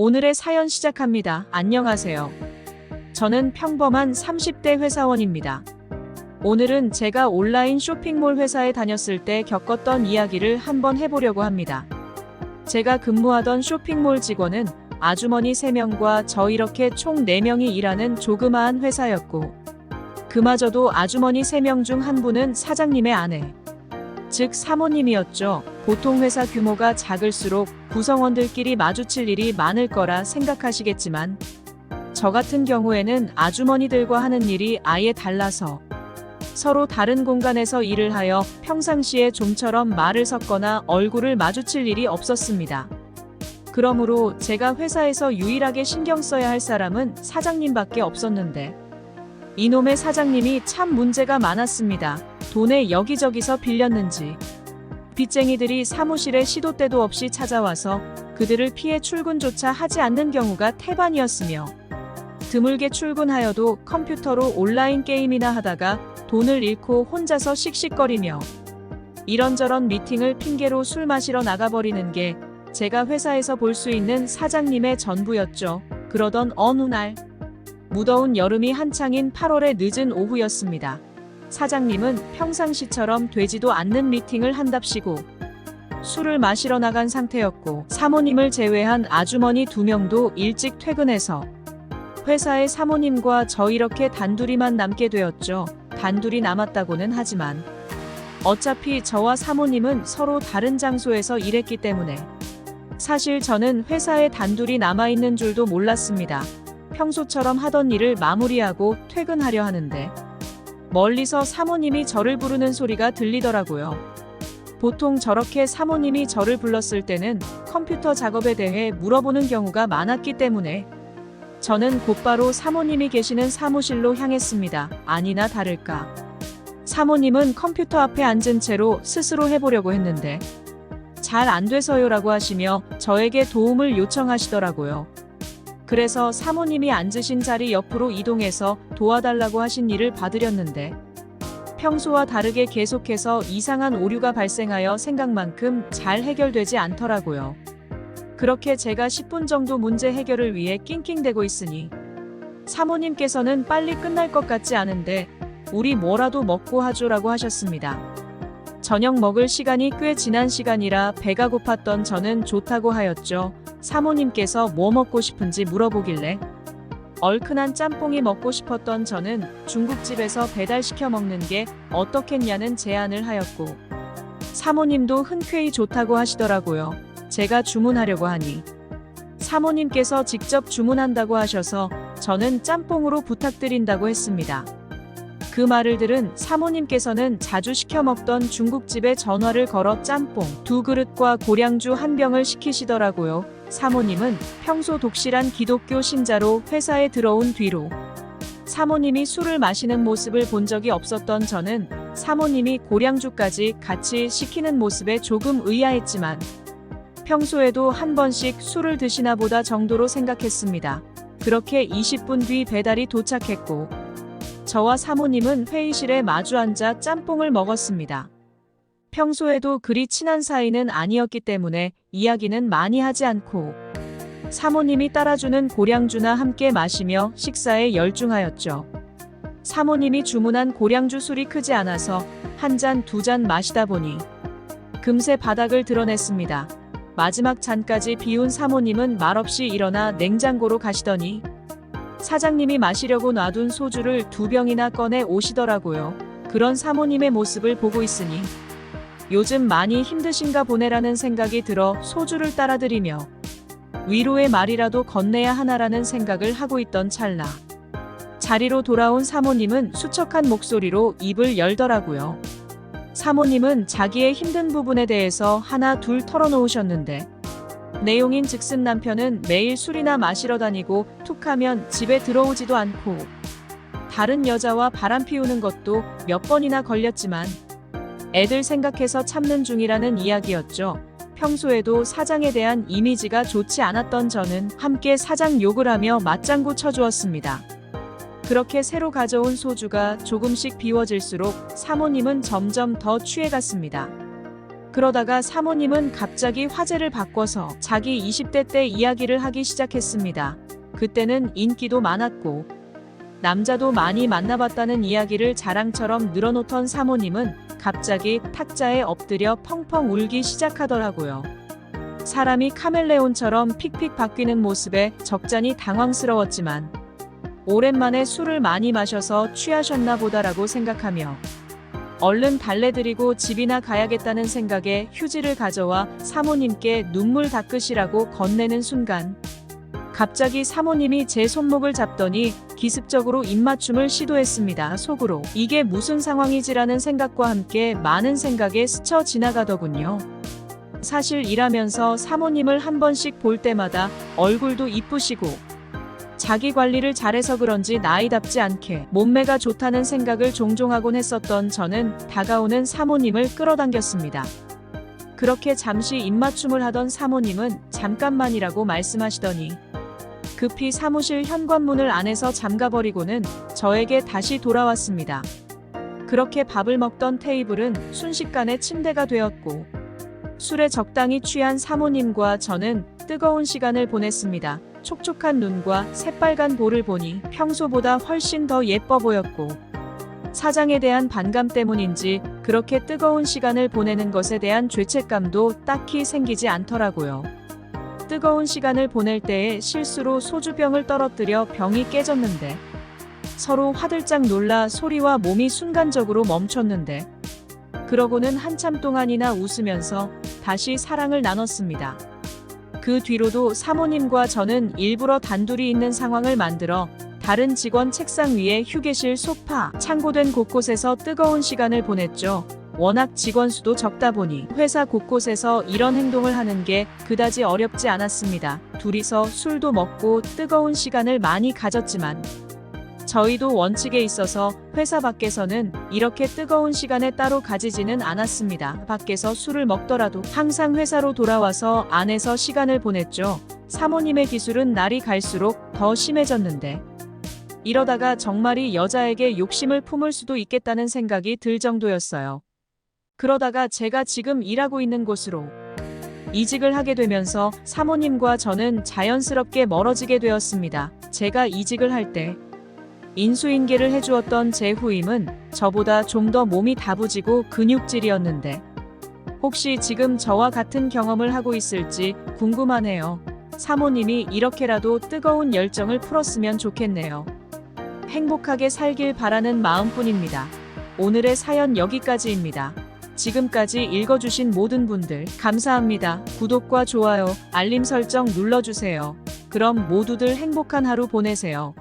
오늘의 사연 시작합니다. 안녕하세요. 저는 평범한 30대 회사원입니다. 오늘은 제가 온라인 쇼핑몰 회사에 다녔을 때 겪었던 이야기를 한번 해보려고 합니다. 제가 근무하던 쇼핑몰 직원은 아주머니 3명과 저 이렇게 총 4명이 일하는 조그마한 회사였고, 그마저도 아주머니 3명 중 한 분은 사장님의 아내, 즉 사모님이었죠. 보통 회사 규모가 작을수록 구성원들끼리 마주칠 일이 많을 거라 생각하시겠지만, 저 같은 경우에는 아주머니들과 하는 일이 아예 달라서 서로 다른 공간에서 일을 하여 평상시에 좀처럼 말을 섞거나 얼굴을 마주칠 일이 없었습니다. 그러므로 제가 회사에서 유일하게 신경 써야 할 사람은 사장님밖에 없었는데, 이놈의 사장님이 참 문제가 많았습니다. 돈에 여기저기서 빌렸는지. 빚쟁이들이 사무실에 시도 때도 없이 찾아와서 그들을 피해 출근조차 하지 않는 경우가 태반이었으며, 드물게 출근하여도 컴퓨터로 온라인 게임이나 하다가 돈을 잃고 혼자서 씩씩거리며 이런저런 미팅을 핑계로 술 마시러 나가버리는 게 제가 회사에서 볼 수 있는 사장님의 전부였죠. 그러던 어느 날 무더운 여름이 한창인 8월의 늦은 오후였습니다. 사장님은 평상시처럼 되지도 않는 미팅을 한답시고 술을 마시러 나간 상태였고 사모님을 제외한 아주머니 두 명도 일찍 퇴근해서 회사에 사모님과 저 이렇게 단둘이만 남게 되었죠. 단둘이 남았다고는 하지만 어차피 저와 사모님은 서로 다른 장소에서 일했기 때문에 사실 저는 회사에 단둘이 남아있는 줄도 몰랐습니다. 평소처럼 하던 일을 마무리하고 퇴근하려 하는데 멀리서 사모님이 저를 부르는 소리가 들리더라고요. 보통 저렇게 사모님이 저를 불렀을 때는 컴퓨터 작업에 대해 물어보는 경우가 많았기 때문에 저는 곧바로 사모님이 계시는 사무실로 향했습니다. 아니나 다를까. 사모님은 컴퓨터 앞에 앉은 채로 스스로 해보려고 했는데 잘 안 돼서요라고 하시며 저에게 도움을 요청하시더라고요. 그래서 사모님이 앉으신 자리 옆으로 이동해서 도와달라고 하신 일을 받으렸는데 평소와 다르게 계속해서 이상한 오류가 발생하여 생각만큼 잘 해결되지 않더라고요. 그렇게 제가 10분 정도 문제 해결을 위해 낑낑대고 있으니 사모님께서는 빨리 끝날 것 같지 않은데 우리 뭐라도 먹고 하죠라고 하셨습니다. 저녁 먹을 시간이 꽤 지난 시간이라 배가 고팠던 저는 좋다고 하였죠. 사모님께서 뭐 먹고 싶은지 물어보길래 얼큰한 짬뽕이 먹고 싶었던 저는 중국집에서 배달시켜 먹는 게 어떻겠냐는 제안을 하였고 사모님도 흔쾌히 좋다고 하시더라고요. 제가 주문하려고 하니 사모님께서 직접 주문한다고 하셔서 저는 짬뽕으로 부탁드린다고 했습니다. 그 말을 들은 사모님께서는 자주 시켜 먹던 중국집에 전화를 걸어 짬뽕 두 그릇과 고량주 한 병을 시키시더라고요. 사모님은 평소 독실한 기독교 신자로 회사에 들어온 뒤로 사모님이 술을 마시는 모습을 본 적이 없었던 저는 사모님이 고량주까지 같이 시키는 모습에 조금 의아했지만 평소에도 한 번씩 술을 드시나 보다 정도로 생각했습니다. 그렇게 20분 뒤 배달이 도착했고 저와 사모님은 회의실에 마주 앉아 짬뽕을 먹었습니다. 평소에도 그리 친한 사이는 아니었기 때문에 이야기는 많이 하지 않고 사모님이 따라주는 고량주나 함께 마시며 식사에 열중하였죠. 사모님이 주문한 고량주 술이 크지 않아서 한 잔 두 잔 마시다 보니 금세 바닥을 드러냈습니다. 마지막 잔까지 비운 사모님은 말없이 일어나 냉장고로 가시더니 사장님이 마시려고 놔둔 소주를 두 병이나 꺼내 오시더라고요. 그런 사모님의 모습을 보고 있으니 요즘 많이 힘드신가 보네라는 생각이 들어 소주를 따라드리며 위로의 말이라도 건네야 하나라는 생각을 하고 있던 찰나. 자리로 돌아온 사모님은 수척한 목소리로 입을 열더라고요. 사모님은 자기의 힘든 부분에 대해서 하나 둘 털어놓으셨는데 내용인 즉슨 남편은 매일 술이나 마시러 다니고 툭하면 집에 들어오지도 않고 다른 여자와 바람 피우는 것도 몇 번이나 걸렸지만 애들 생각해서 참는 중이라는 이야기였죠. 평소에도 사장에 대한 이미지가 좋지 않았던 저는 함께 사장 욕을 하며 맞장구 쳐주었습니다. 그렇게 새로 가져온 소주가 조금씩 비워질수록 사모님은 점점 더 취해갔습니다. 그러다가 사모님은 갑자기 화제를 바꿔서 자기 20대 때 이야기를 하기 시작했습니다. 그때는 인기도 많았고 남자도 많이 만나봤다는 이야기를 자랑처럼 늘어놓던 사모님은 갑자기 탁자에 엎드려 펑펑 울기 시작하더라고요. 사람이 카멜레온처럼 픽픽 바뀌는 모습에 적잖이 당황스러웠지만 오랜만에 술을 많이 마셔서 취하셨나 보다라고 생각하며 얼른 달래드리고 집이나 가야겠다는 생각에 휴지를 가져와 사모님께 눈물 닦으시라고 건네는 순간 갑자기 사모님이 제 손목을 잡더니 기습적으로 입맞춤을 시도했습니다. 속으로 이게 무슨 상황이지라는 생각과 함께 많은 생각에 스쳐 지나가더군요. 사실 일하면서 사모님을 한 번씩 볼 때마다 얼굴도 이쁘시고 자기 관리를 잘해서 그런지 나이답지 않게 몸매가 좋다는 생각을 종종 하곤 했었던 저는 다가오는 사모님을 끌어당겼습니다. 그렇게 잠시 입맞춤을 하던 사모님은 잠깐만이라고 말씀하시더니 급히 사무실 현관문을 안에서 잠가버리고는 저에게 다시 돌아왔습니다. 그렇게 밥을 먹던 테이블은 순식간에 침대가 되었고 술에 적당히 취한 사모님과 저는 뜨거운 시간을 보냈습니다. 촉촉한 눈과 새빨간 볼을 보니 평소보다 훨씬 더 예뻐 보였고 사장에 대한 반감 때문인지 그렇게 뜨거운 시간을 보내는 것에 대한 죄책감도 딱히 생기지 않더라고요. 뜨거운 시간을 보낼 때에 실수로 소주병을 떨어뜨려 병이 깨졌는데 서로 화들짝 놀라 소리와 몸이 순간적으로 멈췄는데 그러고는 한참 동안이나 웃으면서 다시 사랑을 나눴습니다. 그 뒤로도 사모님과 저는 일부러 단둘이 있는 상황을 만들어 다른 직원 책상 위에 휴게실 소파, 창고된 곳곳에서 뜨거운 시간을 보냈죠. 워낙 직원 수도 적다 보니 회사 곳곳에서 이런 행동을 하는 게 그다지 어렵지 않았습니다. 둘이서 술도 먹고 뜨거운 시간을 많이 가졌지만 저희도 원칙에 있어서 회사 밖에서는 이렇게 뜨거운 시간에 따로 가지지는 않았습니다. 밖에서 술을 먹더라도 항상 회사로 돌아와서 안에서 시간을 보냈죠. 사모님의 기술은 날이 갈수록 더 심해졌는데 이러다가 정말이 여자에게 욕심을 품을 수도 있겠다는 생각이 들 정도였어요. 그러다가 제가 지금 일하고 있는 곳으로 이직을 하게 되면서 사모님과 저는 자연스럽게 멀어지게 되었습니다. 제가 이직을 할 때 인수인계를 해주었던 제 후임은 저보다 좀 더 몸이 다부지고 근육질이었는데 혹시 지금 저와 같은 경험을 하고 있을지 궁금하네요. 사모님이 이렇게라도 뜨거운 열정을 풀었으면 좋겠네요. 행복하게 살길 바라는 마음뿐입니다. 오늘의 사연 여기까지입니다. 지금까지 읽어주신 모든 분들 감사합니다. 구독과 좋아요, 알림 설정 눌러주세요. 그럼 모두들 행복한 하루 보내세요.